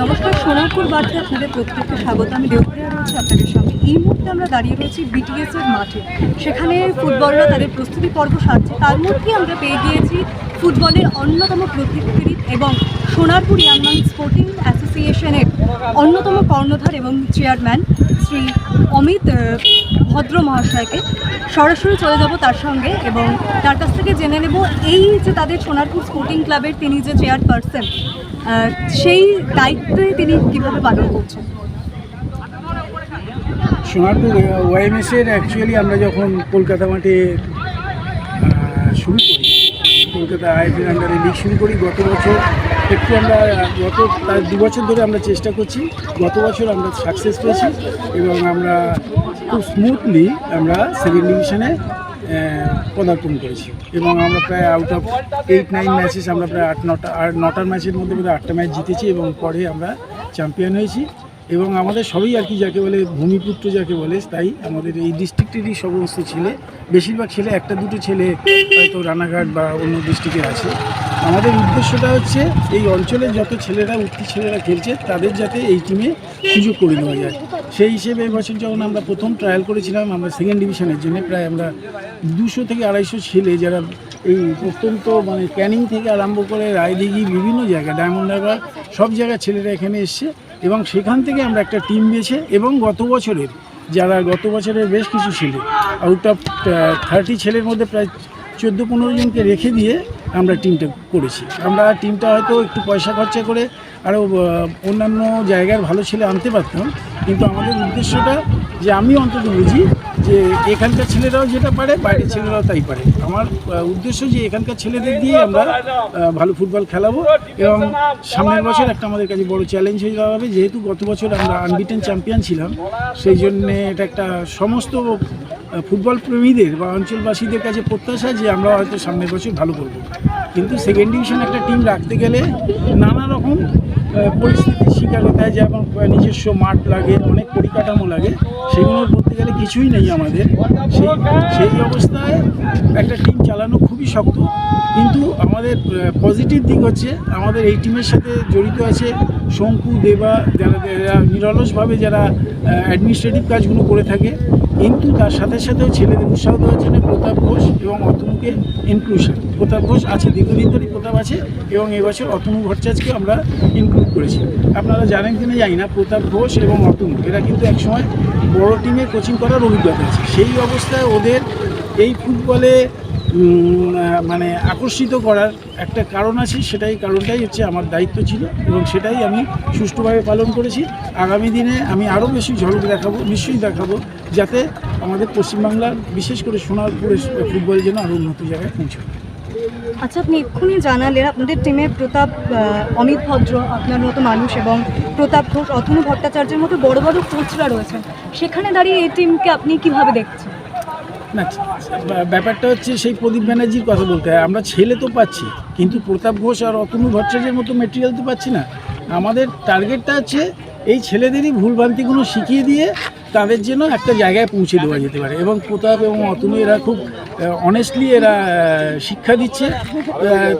নমস্কার, সোনারপুর বার্তে আপনাদের প্রত্যেককে স্বাগত। আমি দেবপ্রিয়া রয়েছি আপনাদের সঙ্গে। এই মুহূর্তে আমরা দাঁড়িয়ে রয়েছি বিটিএস এর মাঠে। সেখানে ফুটবলরা তাদের প্রস্তুতি পর্ব সারছে। তার মধ্যেই আমরা পেয়ে গিয়েছি ফুটবলের অন্যতম প্রতিনিধি এবং সোনারপুর ইয়াংম্যান স্পোর্টিং অ্যাসোসিয়েশনের অন্যতম কর্ণধার এবং চেয়ারম্যান শ্রী অমিত ভদ্র মহাশয়কে সরাসরি চলে যাব তার সঙ্গে এবং তার কাছ থেকে জেনে নেব এই যে তাদের সোনারপুর স্পোর্টিং ক্লাবের তিনি যে চেয়ারপারসন সেই দায়িত্বে তিনি কীভাবে পালন করছেন? সোনারপুর ওয়াইএমএসের অ্যাকচুয়ালি আমরা যখন কলকাতা মাঠে শুরু করি, কলকাতা আইপিএল আন্ডারে লিগ শুরু করি, গত বছর একটু আমরা, গত প্রায় দু বছর ধরে আমরা চেষ্টা করছি, গত বছর আমরা সাকসেস পেয়েছি এবং আমরা খুব স্মুথলি আমরা সেকেন্ড ডিভিশনে পদার্পণ করেছি। এবং আমরা প্রায় out of eight nine matches আমরা প্রায় আট, নটা আর নটার ম্যাচের মধ্যে প্রায় আটটা ম্যাচ জিতেছি এবং পরে আমরা চ্যাম্পিয়ন হয়েছি। এবং আমাদের সবই আর কি যাকে বলে ভূমিপুত্র যাকে বলে, তাই আমাদের এই ডিস্ট্রিক্টেরই সমস্ত ছেলে, বেশিরভাগ ছেলে একটা দুটো ছেলে হয়তো রানাঘাট বা অন্য ডিস্ট্রিক্টে আছে। আমাদের উদ্দেশ্যটা হচ্ছে এই অঞ্চলের যত ছেলেরা, উঠতি ছেলেরা খেলছে, তাদের যাতে এই টিমে সুযোগ করে দেওয়া যায়। সেই হিসেবে এবছর যখন আমরা প্রথম ট্রায়াল করেছিলাম, আমরা সেকেন্ড ডিভিশনের জন্য প্রায় আমরা দুশো থেকে আড়াইশো ছেলে যারা এই অত্যন্ত মানে ক্যানিং থেকে আরম্ভ করে রায়দিঘি, বিভিন্ন জায়গায় ডায়মন্ড হারবার সব জায়গায় ছেলেরা এখানে এসছে এবং সেখান থেকে আমরা একটা টিম বেছে এবং গত বছরের, যারা গত বছরের বেশ কিছু ছেলে আউট অফ থার্টি ছেলের মধ্যে প্রায় চোদ্দ পনেরো জনকে রেখে দিয়ে আমরা টিমটা করেছি। আমরা টিমটা হয়তো একটু পয়সা খরচা করে আরও অন্যান্য জায়গার ভালো ছেলে আনতে পারতাম, কিন্তু আমাদের উদ্দেশ্যটা যে আমি অন্তত বুঝি যে এখানকার ছেলেরাও যেটা পারে, বাইরের ছেলেরাও তাই পারে। আমার উদ্দেশ্য যে এখানকার ছেলেদের দিয়ে আমরা ভালো ফুটবল খেলাবো এবং সামনের বছর একটা আমাদের কাছে বড় চ্যালেঞ্জ হয়ে যাওয়া হবে যেহেতু গত বছর আমরা আনবিটেন চ্যাম্পিয়ন ছিলাম, সেই জন্যে এটা একটা সমস্ত ফুটবল প্রেমীদের বা অঞ্চলবাসীদের কাছে প্রত্যাশা যে আমরা হয়তো সামনের বছর ভালো করব। কিন্তু সেকেন্ড ডিভিশন একটা টিম রাখতে গেলে নানা রকম পরিস্থিতির শিকার হতে হয়, যেমন নিজস্ব মাঠ লাগে, অনেক পরিকাঠামো লাগে, সেগুলোর গেলে কিছুই নেই আমাদের। সেই সেই অবস্থায় একটা টিম চালানো খুবই শক্ত। কিন্তু আমাদের পজিটিভ দিক হচ্ছে আমাদের এই টিমের সাথে জড়িত আছে শঙ্কু, দেবা, যারা যারা নিরলসভাবে যারা অ্যাডমিনিস্ট্রেটিভ কাজগুলো করে থাকে। কিন্তু তার সাথে সাথেও ছেলেদের উৎসাহ দেওয়ার জন্য প্রতাপ ঘোষ এবং অতনুকে ইনক্লুশন প্রতাপ ঘোষ আছে, দীর্ঘদিন ধরে প্রতাপ আছে এবং এবছর অতনু ভট্টাচার্যকে আমরা ইনক্লুড করেছি। আপনারা জানেন কিনা জানি না, প্রতাপ ঘোষ এবং অতনু, এরা কিন্তু একসময় বড় টিমে কোচিং করার অভিজ্ঞতা আছে। সেই অবস্থায় ওদের এই ফুটবলে মানে আকর্ষিত করার একটা কারণ আছে। সেটাই কারণটাই হচ্ছে আমার দায়িত্ব ছিল এবং সেটাই আমি সুষ্ঠুভাবে পালন করেছি। আগামী দিনে আমি আরও বেশি ঝলক দেখাবো, নিশ্চয়ই দেখাবো, যাতে আমাদের পশ্চিমবাংলার বিশেষ করে সোনারপুরের ফুটবল যেন আরও উন্নত জায়গায় পৌঁছায়। আচ্ছা আপনি এক্ষুনি জানালেন আপনাদের টিমে প্রতাপ অমিত ভদ্র আপনার মতো মানুষ এবং প্রতাপ ঘোষ, অথনু ভট্টাচার্যের মতো বড় বড় কোচরা রয়েছেন। সেখানে দাঁড়িয়ে এই টিমকে আপনি কীভাবে দেখছেন? না, ব্যা- ব্যাপারটা হচ্ছে সেই প্রদীপ ব্যানার্জির কথা বলতে হয়। আমরা ছেলে তো পাচ্ছি, কিন্তু প্রতাপ ঘোষ আর অতনু ভট্টাচার্যের মতো মেটেরিয়াল তো পাচ্ছি না। আমাদের টার্গেটটা হচ্ছে এই ছেলেদেরই ভুলভ্রান্তিগুলো শিখিয়ে দিয়ে তাদের জন্য একটা জায়গায় পৌঁছে দেওয়া যেতে পারে। এবং প্রতাপ এবং অতনু এরা খুব অনেস্টলি এরা শিক্ষা দিচ্ছে।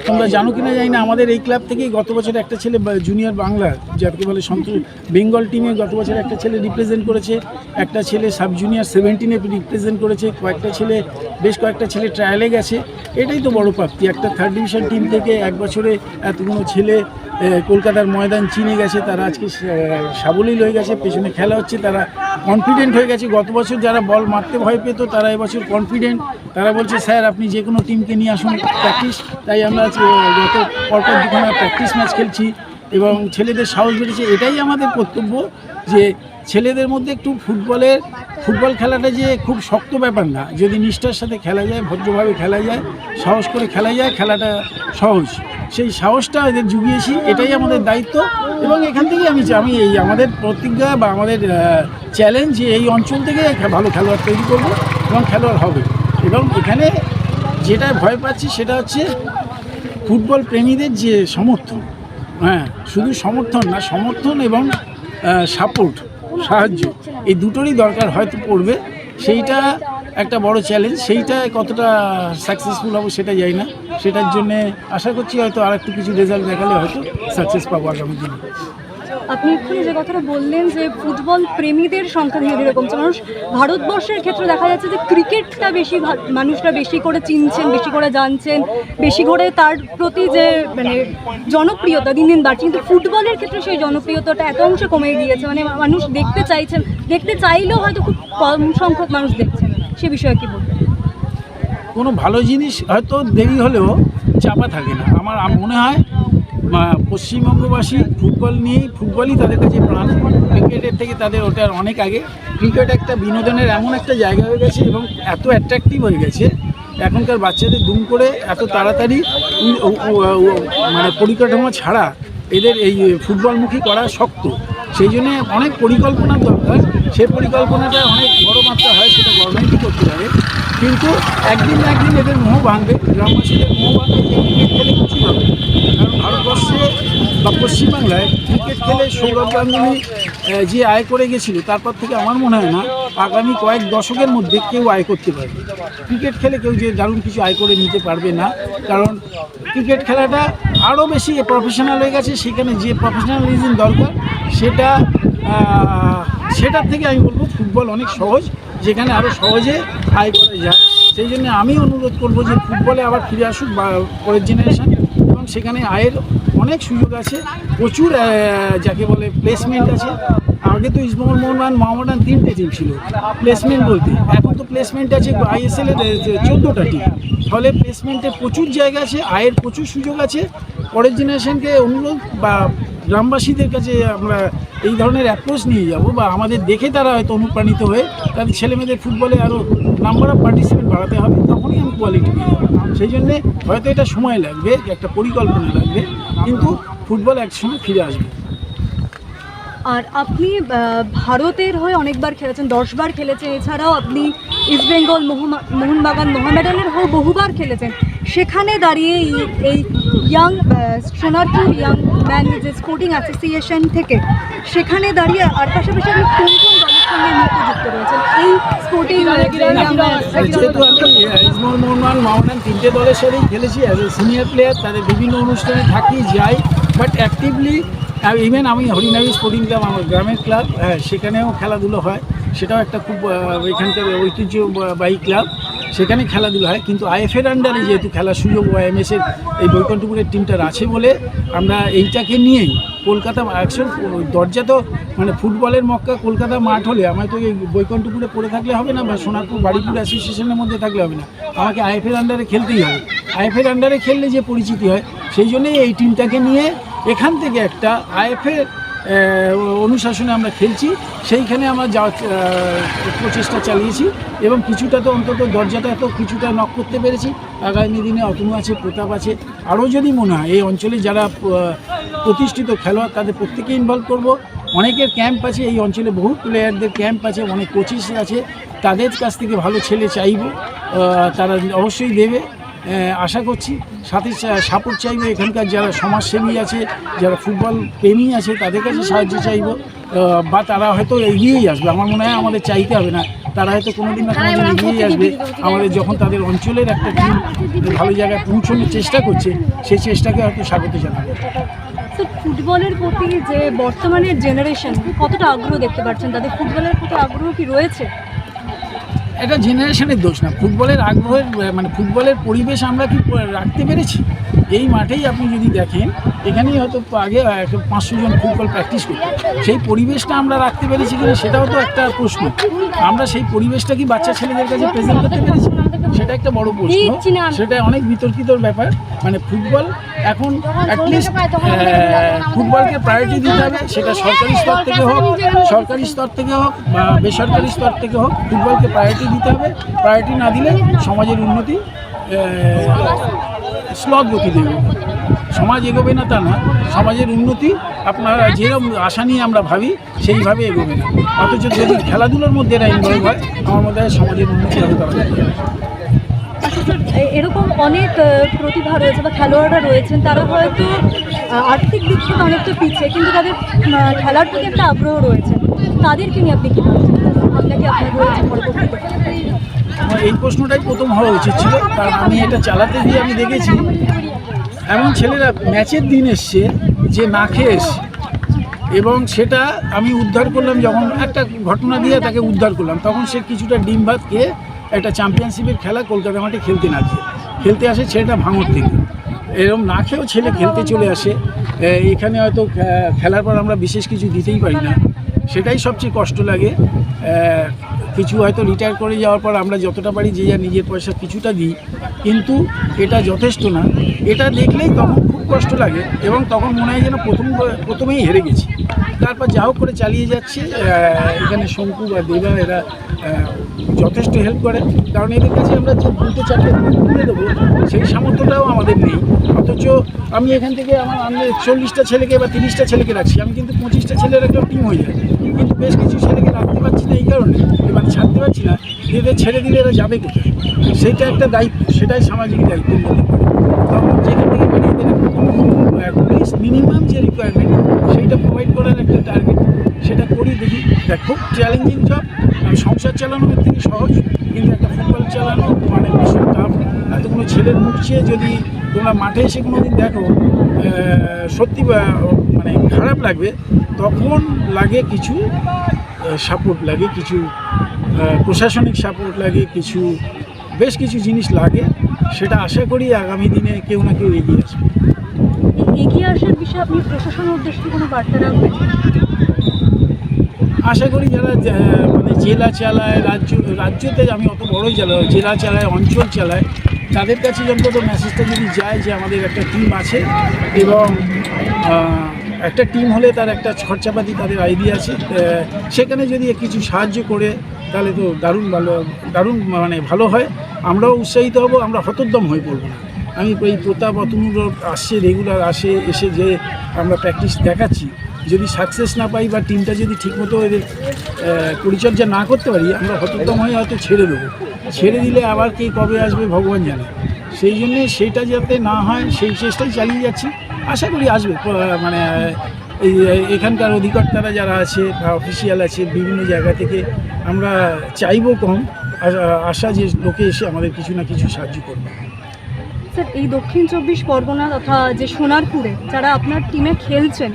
তোমরা জানো কিনা জানি না, আমাদের এই ক্লাব থেকেই গত বছর একটা ছেলে জুনিয়র বাংলা, যাকে বলে সন্তোষ, বেঙ্গল টিমে গত বছর একটা ছেলে রিপ্রেজেন্ট করেছে। একটা ছেলে সাব জুনিয়র সেভেন্টিনে রিপ্রেজেন্ট করেছে। কয়েকটা ছেলে, বেশ কয়েকটা ছেলে ট্রায়ালে গেছে। এটাই তো বড় প্রাপ্তি একটা থার্ড ডিভিশন টিম থেকে এক বছরে এতগুলো ছেলে কলকাতার ময়দান চিনে গেছে। তারা আজকে সাবলীল হয়ে গেছে। পেছনে খেলা হচ্ছে। তারা কনফিডেন্ট হয়ে গেছে। গত বছর যারা বল মারতে ভয় পেত, তারা এবছর কনফিডেন্ট তারা বলছে, স্যার, আপনি যে কোনো টিমকে নিয়ে আসুন প্র্যাকটিস তাই আমরা গত পরপর দুখানা প্র্যাকটিস ম্যাচ খেলছি। এবং ছেলেদের সাহস বেড়েছে, এটাই আমাদের কর্তব্য যে ছেলেদের মধ্যে একটু ফুটবলের, ফুটবল খেলাটা যে খুব শক্ত ব্যাপার না। যদি নিষ্ঠার সাথে খেলা যায়, ভদ্রভাবে খেলা যায়, সাহস করে খেলা যায়, খেলাটা সহজ। সেই সাহসটা এদের জুগিয়েছি, এটাই আমাদের দায়িত্ব এবং এখান থেকেই আমি আমি এই আমাদের প্রতিজ্ঞা বা আমাদের চ্যালেঞ্জ এই অঞ্চল থেকে ভালো খেলোয়াড় তৈরি করব এবং খেলোয়াড় হবে। এবং এখানে যেটা ভয় পাচ্ছি সেটা হচ্ছে ফুটবল প্রেমীদের যে সমর্থন হ্যাঁ শুধু সমর্থন না, সমর্থন এবং সাপোর্ট সাহায্য, এই দুটোরই দরকার হয়তো পড়বে। সেইটা একটা বড় চ্যালেঞ্জ সেইটা কতটা সাকসেসফুল হব সেটা যাই না। সেটার জন্যে আশা করছি হয়তো আর একটু কিছু রেজাল্ট দেখালে হয়তো সাকসেস পাবো আগামী দিনে। আপনি এক্ষুনি যে কথাটা বললেন যে ফুটবল প্রেমীদের সংখ্যা ধীরে ধীরে কমছে, মানুষ ভারতবর্ষের ক্ষেত্রে দেখা যাচ্ছে যে ক্রিকেটটা বেশি মানুষরা বেশি করে চিনছেন, বেশি করে জানছেন, বেশি করে তার প্রতি যে মানে জনপ্রিয়তা, দিন দিন বাড়ছে। কিন্তু ফুটবলের ক্ষেত্রে সেই জনপ্রিয়তাটা এত অংশে কমে গিয়েছে মানে মানুষ দেখতে চাইছেন, দেখতে চাইলেও হয়তো খুব কম সংখ্যক মানুষ দেখছেন সে বিষয়ে কি বলবেন? কোনো ভালো জিনিস হয়তো দেরি হলেও চাপা থাকে না। আমার মনে হয় পশ্চিমবঙ্গবাসী ফুটবল নিয়েই, ফুটবলই তাদের কাছে প্রাণ। ক্রিকেটের থেকে তাদের ওটার অনেক আগে। ক্রিকেট একটা বিনোদনের এমন একটা জায়গা হয়ে গেছে এবং এত অ্যাট্রাকটিভ হয়ে গেছে। এখনকার বাচ্চাদের দুম করে এত তাড়াতাড়ি মানে পরিকাঠামো ছাড়া এদের এই ফুটবলমুখী করা শক্ত। সেই জন্যে অনেক পরিকল্পনার দরকার। সেই পরিকল্পনাটা অনেক বড় মাত্রা হয়, সেটা গভর্নমেন্টই করতে পারে। কিন্তু একদিন একদিন এদের মোহ ভাঙবে। গ্রামবাসীদের মোহ ভাঙবে যে ক্রিকেট খেলে কিছুই হবে ভারতবর্ষে বা পশ্চিমবাংলায় ক্রিকেট খেলে সৌরভ গাঙ্গুলি যে আয় করে গেছিল, তারপর থেকে আমার মনে হয় না আগামী কয়েক দশকের মধ্যে কেউ আয় করতে পারবে। ক্রিকেট খেলে কেউ যে দারুণ কিছু আয় করে নিতে পারবে না। কারণ ক্রিকেট খেলাটা আরও বেশি প্রফেশনাল হয়ে গেছে, সেখানে যে প্রফেশনালিজম দরকার, সেটা সেটার থেকে আমি বলব ফুটবল অনেক সহজ, যেখানে আরও সহজে আয় করা যায়। সেই জন্য আমি অনুরোধ করব যে ফুটবলে আবার ফিরে আসুক বা পরের জেনারেশন সেখানে আয়ের অনেক সুযোগ আছে। প্রচুর যাকে বলে প্লেসমেন্ট আছে। আগে তো ইসমোহন মোহনবান মোহামডান তিনটে টিম ছিল। প্লেসমেন্ট বলতে। এখন তো প্লেসমেন্ট আছে আইএসএল এর চোদ্দোটা টিম ফলে প্লেসমেন্টের প্রচুর জায়গা আছে, আয়ের প্রচুর সুযোগ আছে। পরের জেনারেশনকে অনুরোধ বা গ্রামবাসীদের কাছে আমরা এই ধরনের অ্যাপ্রোচ নিয়ে যাব বা আমাদের দেখে তারা হয়তো অনুপ্রাণিত হয়ে তাদের ছেলেমেয়েদের ফুটবলে আরও নাম্বার অফ পার্টিসিপেট বাড়াতে হবে, তখনই আমি কোয়ালিটি পেয়ে যাব। সেই জন্যে হয়তো এটা সময় লাগবে, একটা পরিকল্পনা লাগবে, কিন্তু ফুটবল একসময় ফিরে আসবে। আর আপনি ভারতের হয়ে অনেকবার খেলেছেন, দশবার খেলেছেন, এছাড়াও আপনি ইস্টবেঙ্গল মোহমা- মোহনবাগান মোহামেডানের হয়ে বহুবার খেলেছেন। সেখানে দাঁড়িয়ে এই ইয়াং সোনারপুর ইয়াং ম্যান যে স্পোর্টিং অ্যাসোসিয়েশন থেকে। সেখানে দাঁড়িয়ে আর পাশাপাশি আপনি কোন কোন দলের সঙ্গে যুক্ত রয়েছেন। এই স্পোর্টিং যেহেতু আমি ইসমোহন মোহনবাগান মাউন্টেন তিনটে দলের সাথেই খেলেছি অ্যাজ এ সিনিয়র প্লেয়ার তাদের বিভিন্ন অনুষ্ঠানে থাকি যাই। বাট অ্যাক্টিভলি ইভেন আমি হরিনাবি স্পোর্টিং ক্লাব আমার গ্রামের ক্লাব হ্যাঁ সেখানেও খেলাধুলো হয়। সেটাও একটা খুব এখানকার ঐতিহ্যবাহী ক্লাব সেখানে খেলাধুলো হয়। কিন্তু আইএফের আন্ডারে যেহেতু খেলার সুযোগ ওয়াইএমএসের এই বৈকুণ্ঠপুরের টিমটার আছে বলে আমরা এইটাকে নিয়েই কলকাতা অ্যাকচুয়াল দরজা তো মানে ফুটবলের মক্কা কলকাতা মাঠ হলে আমায় তো এই বৈকুণ্ঠপুরে পড়ে থাকলে হবে না বা সোনারপুর বাড়িপুর অ্যাসোসিয়েশনের মধ্যে থাকলে হবে না। আমাকে আইএফের আন্ডারে খেলতেই হবে। আইএফের আন্ডারে খেললে যে পরিচিতি হয়, সেই জন্যই এই টিমটাকে নিয়ে এখান থেকে একটা আইএফের অনুশাসনে আমরা খেলছি। সেইখানে আমরা যা প্রচেষ্টা চালিয়েছি এবং কিছুটা তো অন্তত দরজাটা তো কিছুটা নক করতে পেরেছি। আগামী দিনে অতনু আছে, প্রতাপ আছে। আরও যদি মনে হয়, এই অঞ্চলে যারা প্রতিষ্ঠিত খেলোয়াড়, তাদের প্রত্যেকে ইনভলভ করব। অনেকের ক্যাম্প আছে, এই অঞ্চলে বহু প্লেয়ারদের ক্যাম্প আছে, অনেক কোচিস আছে। তাদের কাছ থেকে ভালো ছেলে চাইব তারা অবশ্যই দেবে। আশা করছি সাথে সাপোর্ট চাইব এখানকার যারা সমাজসেবী আছে যারা ফুটবল প্রেমী আছে তাদের কাছে সাহায্য চাইব। বা তারা হয়তো এগিয়েই আসবে। আমার মনে হয় আমাদের চাইতে হবে না। তারা হয়তো কোনোদিন না কোনোদিন এগিয়েই আসবে। আমাদের যখন তাদের অঞ্চলের একটা টিম ভালো জায়গায় পৌঁছানোর চেষ্টা করছে সেই চেষ্টাকে হয়তো স্বাগত জানাবে। ফুটবলের প্রতি যে বর্তমানের জেনারেশন কতটা আগ্রহ দেখতে পাচ্ছেন? তাদের ফুটবলের প্রতি আগ্রহ কি রয়েছে? এটা জেনারেশনের দোষ না। ফুটবলের আগ্রহের মানে ফুটবলের পরিবেশ আমরা কি রাখতে পেরেছি? এই মাঠেই আপনি যদি দেখেন, এখানেই হয়তো আগে পাঁচশো জন ফুটবল প্র্যাকটিস করি সেই পরিবেশটা আমরা রাখতে পেরেছি কিনা সেটাও তো একটা প্রশ্ন। আমরা সেই পরিবেশটা কি বাচ্চা ছেলেদের কাছে প্রেজেন্ট করতে পেরেছি? সেটা একটা বড় প্রশ্ন। সেটা অনেক বিতর্কিত ব্যাপার। মানে ফুটবল এখন অ্যাটলিস্ট ফুটবলকে প্রায়োরিটি দিতে হবে সেটা সরকারি স্তর থেকে হোক সরকারি স্তর থেকে। হোক বা বেসরকারি স্তর থেকে হোক ফুটবলকে প্রায়োরিটি দিতে হবে। প্রায়োরিটি না দিলে সমাজের উন্নতি স্লগ গতি দেবে। সমাজ এগোবে না তা না সমাজের উন্নতি আপনারা যেরকম আশা নিয়ে আমরা ভাবি সেইভাবে এগোবে না। অথচ যদি খেলাধুলোর মধ্যে এরা ইনভলভ হয় আমার মধ্যে সমাজের উন্নতি হবে তাড়াতাড়ি আচ্ছা এরকম অনেক প্রতিভা রয়েছে বা খেলোয়াড়রা রয়েছেন তারা হয়তো আর্থিক দিক থেকে অনেকটা পিছিয়ে কিন্তু তাদের খেলার প্রতি একটা আগ্রহ রয়েছে। তাদেরকে নিয়ে আপনি কী আপনাকে আপনার রয়েছে এই প্রশ্নটাই প্রথম হওয়া উচিত ছিল কারণ আমি এটা চালাতে গিয়ে আমি দেখেছি এমন ছেলেরা ম্যাচের দিন এসছে যে না খেয়ে এবং সেটা আমি উদ্ধার করলাম যখন একটা ঘটনা দিয়ে তাকে উদ্ধার করলাম। তখন সে কিছুটা ডিম ভাত খেয়ে একটা চ্যাম্পিয়নশিপের খেলা কলকাতা মাঠে খেলতে না গিয়ে খেলতে আসে ছেলেটা ভাঙর থেকে। এরকম না খেয়েও ছেলে খেলতে চলে আসে। এখানে হয়তো খেলার পর আমরা বিশেষ কিছু দিতেই পারি না। সেটাই সবচেয়ে কষ্ট লাগে। কিছু হয়তো রিটায়ার করে যাওয়ার পর আমরা যতটা পারি যে যা নিজের পয়সা কিছুটা দিই, কিন্তু এটা যথেষ্ট না। এটা দেখলেই তখন খুব কষ্ট লাগে এবং তখন মনে হয় যেন প্রথম, প্রথমেই হেরে গেছি। তারপর যা হোক করে চালিয়ে যাচ্ছি এখানে শঙ্কু বা দেবা এরা যথেষ্ট হেল্প করে। কারণ এদের কাছে আমরা যে দুটো, চারটে তুলে দেবো, সেই সামর্থ্যটাও আমাদের নেই। অথচ আমি এখান থেকে আমার আমি চল্লিশটা ছেলেকে বা তিরিশটা ছেলেকে রাখছি। আমি কিন্তু পঁচিশটা ছেলের একটা টিম হয়ে যায় কিন্তু বেশ কিছু ছেলেকে রাখতে পারছি না এই কারণে এবার ছাড়তে পারছি না, এদের ছেড়ে দিলে এরা যাবে কোথায়? সেটা একটা দায়িত্ব, সেটাই সামাজিক দায়িত্ব। তখন যেখান থেকে পারি এদের মিনিমাম যে রিকোয়ারমেন্ট সেইটা প্রোভাইড করার একটা টার্গেট সেটা করি দেখি। দেখ, খুব চ্যালেঞ্জিং জব সংসার চালানোর থেকে সহজ, কিন্তু একটা ফুটবল চালানো মানে ভীষণ টাফ এতগুলো ছেলের মুখ চেয়ে যদি তোমরা মাঠে এসে কোনো দিন দেখো সত্যি মানে খারাপ লাগবে তখন লাগে কিছু সাপোর্ট লাগে কিছু প্রশাসনিক সাপোর্ট লাগে কিছু বেশ কিছু জিনিস লাগে সেটা আশা করি আগামী দিনে কেউ না কেউ এগিয়ে আসবে। এগিয়ে আসার বিষয়ে আপনি প্রশাসনের উদ্দেশ্যে কোনো বার্তা রাখবেন? আশা করি যারা মানে জেলা চালায় রাজ্য রাজ্যতে আমি অত বড়ই চালাই জেলা চালায় অঞ্চল চালায় তাদের কাছে অন্তত মেসেজটা যদি যায় যে আমাদের একটা টিম আছে এবং একটা টিম হলে তার একটা খরচাপাতি তাদের আইডিয়া আছে। সেখানে যদি কিছু সাহায্য করে, তাহলে তো দারুণ ভালো, দারুণ মানে ভালো হয়। আমরাও উৎসাহিত হব, আমরা হতোদ্যম হয়ে পড়ব না। আমি এই প্রতাপ, অতনুর আসছে রেগুলার আসে, এসে যে আমরা প্র্যাকটিস দেখাচ্ছি। যদি সাকসেস না পাই বা টিমটা যদি ঠিকমতো এদের পরিচর্যা না করতে পারি, আমরা হতোদ্যম হয়ে হয়তো ছেড়ে দেবো। ছেড়ে দিলে আবার কে কবে আসবে, ভগবান জানে। সেই জন্যে সেইটা যাতে না হয়, সেই চেষ্টাই চালিয়ে যাচ্ছি। আশা করি আসবে মানে এই এখানকার অধিকর্তারা যারা আছে বা অফিসিয়াল আছে বিভিন্ন জায়গা থেকে আমরা চাইব কম। আশা যে লোকে এসে আমাদের কিছু না কিছু সাহায্য করবে। স্যার, এই দক্ষিণ চব্বিশ পরগনা তথা যে সোনারপুরে যারা আপনার টিমে খেলছেন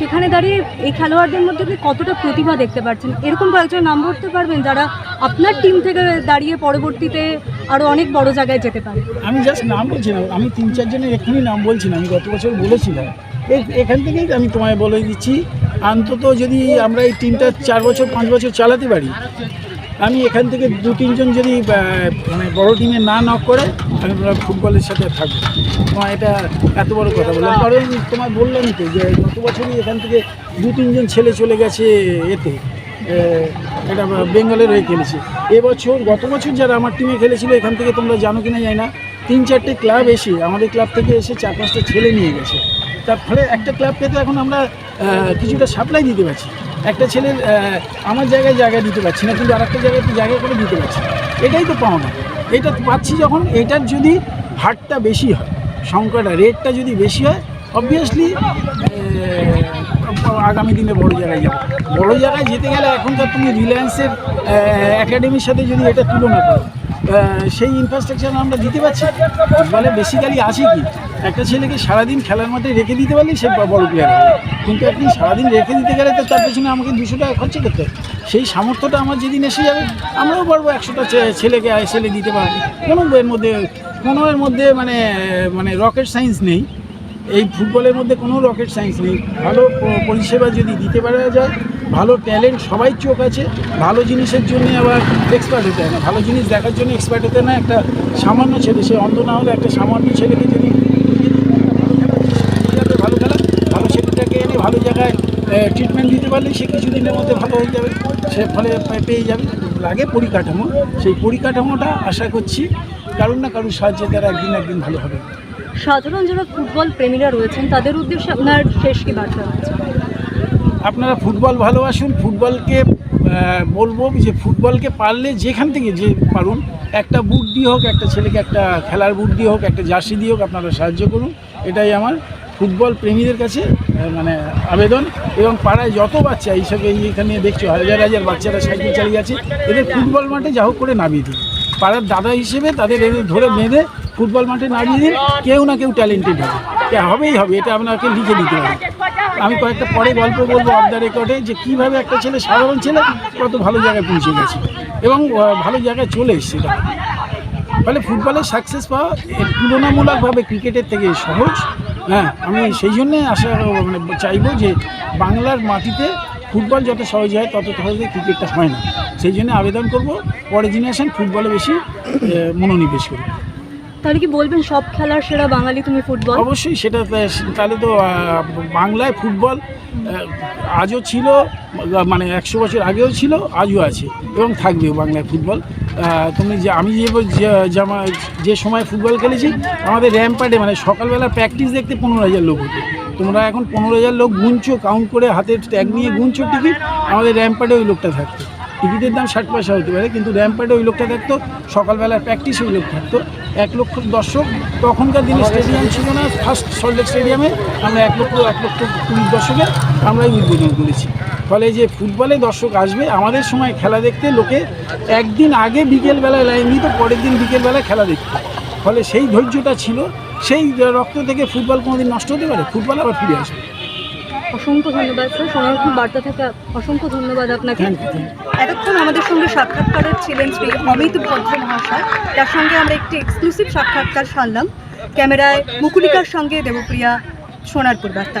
সেখানে দাঁড়িয়ে এই খেলোয়াড়দের মধ্যে আপনি কতটা প্রতিভা দেখতে পাচ্ছেন? এরকম কয়েকজন নাম বলতে পারবেন যারা আপনার টিম থেকে দাঁড়িয়ে পরবর্তীতে আরও অনেক বড় জায়গায় যেতে পারে। আমি জাস্ট নাম বলছি না আমি তিন চারজনের এখানেই নাম বলছিলাম, আমি গত বছর বলেছিলাম। এখান থেকেই আমি তোমায় বলে দিচ্ছি, অন্তত যদি আমরা এই টিমটা চার বছর, পাঁচ বছর চালাতে পারি আমি এখান থেকে দু তিনজন যদি মানে বড় টিমে না নক করে, আমি তোমার ফুটবলের সাথে থাকব। তোমার এটা এত বড় কথা বললাম। কারণ তোমায় বললামই তো যে গত বছরই এখান থেকে দু তিনজন ছেলে চলে গেছে এতে এটা বেঙ্গলের হয়ে খেলেছে। এবছর গত বছর যারা আমার টিমে খেলেছিল, এখান থেকে তোমরা জানো কিনা জানি না। তিন চারটে ক্লাব এসে, আমাদের ক্লাব থেকে এসে চার পাঁচটা ছেলে নিয়ে গেছে। তার ফলে একটা ক্লাবকে তো এখন আমরা কিছুটা সাপ্লাই দিতে পারছি। একটা ছেলের আমার জায়গায় জায়গায় দিতে পারছি না, কিন্তু আর একটা জায়গায় তো জায়গা করে দিতে পারছি এটাই তো পাওনা। এটা পাচ্ছি যখন এটার যদি হারটা বেশি হয়, সংখ্যাটা রেটটা যদি বেশি হয় অবভিয়াসলি আগামী দিনে বড় জায়গায় যাব। বড় জায়গায় যেতে গেলে এখনকার তুমি রিলায়েন্সের একাডেমির সাথে যদি এটা তুলনা করো সেই ইনফ্রাস্ট্রাকচার আমরা দিতে পারছি? বলে বেসিক্যালি আছে কি? একটা ছেলেকে সারাদিন খেলার মাঠে রেখে দিতে পারলেই সে বড় প্লেয়ার হবে। কিন্তু আপনি সারাদিন রেখে দিতে গেলে তো তার পেছনে আমাকে দুশো টাকা খরচা করতে সেই সামর্থ্যটা আমার যেদিন এসে যাবে, আমরাও পারব একশোটা ছেলেকে ছেলে দিতে পারব। কোনো এর মধ্যে, কোনো এর মধ্যে মানে মানে রকেট সায়েন্স নেই। এই ফুটবলের মধ্যে কোনো রকেট সায়েন্স নেই। ভালো পরিষেবা যদি দিতে পারা যায়, ভালো ট্যালেন্ট সবাই চোখ আছে, ভালো জিনিসের জন্য আবার এক্সপার্ট হতে হয় না। ভালো জিনিস দেখার জন্য এক্সপার্ট হতে না। একটা সামান্য ছেলে, সে অন্ধ না হলে একটা সামান্য ছেলেকে যদি ভালো খেলা ভালো ছেলেটাকে এনে ভালো জায়গায় ট্রিটমেন্ট দিতে পারলে সে কিছুদিনের মধ্যে ভালো হয়ে যাবে। সে ফলে পেয়ে যাবে। লাগে পরিকাঠামো। সেই পরিকাঠামোটা আশা করছি কারুর না কারুর সাহায্যে তারা একদিন একদিন ভালো হবে। সাধারণ যারা ফুটবল প্রেমীরা রয়েছেন তাদের উদ্দেশ্যে আপনার শেষ কি বার্তা রয়েছে আপনারা ফুটবল ভালোবাসুন। ফুটবলকে বলব যে ফুটবলকে পারলে যেখান থেকে যে পারুন একটা বুট দিয়ে হোক একটা ছেলেকে একটা খেলার বুট দিয়ে হোক একটা জার্সি দিয়ে হোক আপনারা সাহায্য করুন। এটাই আমার ফুটবল প্রেমীদের কাছে মানে আবেদন এবং পাড়ায় যত বাচ্চা এইসব এই এখানে দেখছ, হাজার হাজার বাচ্চারা সাইকেল চালিয়ে আছে এদের ফুটবল মাঠে যা হোক করে নামিয়ে দিন। পাড়ার দাদা হিসেবে তাদের ধরে বেঁধে ফুটবল মাঠে নামিয়ে দিন, কেউ না কেউ ট্যালেন্টেড হবে। হবেই হবে, এটা আপনাকে লিখে দিতে হবে। আমি কয়েকটা পরে গল্প বলব অফ দ্য রেকর্ডে যে কীভাবে একটা ছেলে, সাধারণ ছেলে কত ভালো জায়গায় পৌঁছে গেছে এবং ভালো জায়গায় চলে এসছে। ফলে ফুটবলের সাকসেস পাওয়া তুলনামূলকভাবে ক্রিকেটের থেকে সহজ। হ্যাঁ আমি সেই জন্যে আশা মানে চাইব যে বাংলার মাটিতে ফুটবল যত সহজ হয় তত সহজে ক্রিকেটটা হয় না। সেই জন্য আবেদন করব পরের জেনারেশন ফুটবলে বেশি মনোনিবেশ করবে তাহলে কি বলবেন সব খেলার সেরা বাঙালি তুমি ফুটবল? অবশ্যই সেটা তাহলে তো বাংলায় ফুটবল আজও ছিল মানে একশো বছর আগেও ছিল আজও আছে এবং থাকবেও বাংলায় ফুটবল। তুমি যে আমি যে জামা- যে সময় ফুটবল খেলেছি, আমাদের র্যাম্পার্ডে মানে সকালবেলা প্র্যাকটিস দেখতে পনেরো হাজার লোক হতো। তোমরা এখন পনেরো হাজার লোক গুনছো কাউন্ট করে হাতের ট্যাগ নিয়ে গুনছো টিকিট আমাদের র্যাম্পার্ডে ওই লোকটা থাকতো। টিকিটের দাম ষাট পয়সা হতে পারে, কিন্তু র্যাম্পার্ডে ওই লোকটা থাকতো সকালবেলার প্র্যাকটিস ওই লোক থাকতো। এক লক্ষ দর্শক, তখনকার দিনে স্টেডিয়াম ছিল না ফার্স্ট সল্টলেক স্টেডিয়ামে আমরা এক লক্ষ এক লক্ষ কুড়ি দর্শকে আমরাই উদ্বোধন করেছি। ফলে যে ফুটবলে দর্শক আসবে আমাদের সময় খেলা দেখতে লোকে একদিন আগে বিকেলবেলায় লাইন দিত পরের দিন বিকেলবেলায় খেলা দেখতো। ফলে সেই ধৈর্যটা ছিল সেই রক্ত থেকে ফুটবল কোনোদিন নষ্ট হতে পারে ফুটবল আবার ফিরে আসবে। অসংখ্য ধন্যবাদ স্যার। সনাতন বার্তা থেকে অসংখ্য ধন্যবাদ আপনাকে। এতক্ষণ আমাদের সঙ্গে সাক্ষাৎকারের ছিলেন শ্রী অমিত ভদ্র মহাশয়। তার সঙ্গে আমরা একটি এক্সক্লুসিভ সাক্ষাৎকার সারলাম। ক্যামেরায় মুকুলিকার সঙ্গে দেবপ্রিয়া সোনারপুর বার্তা।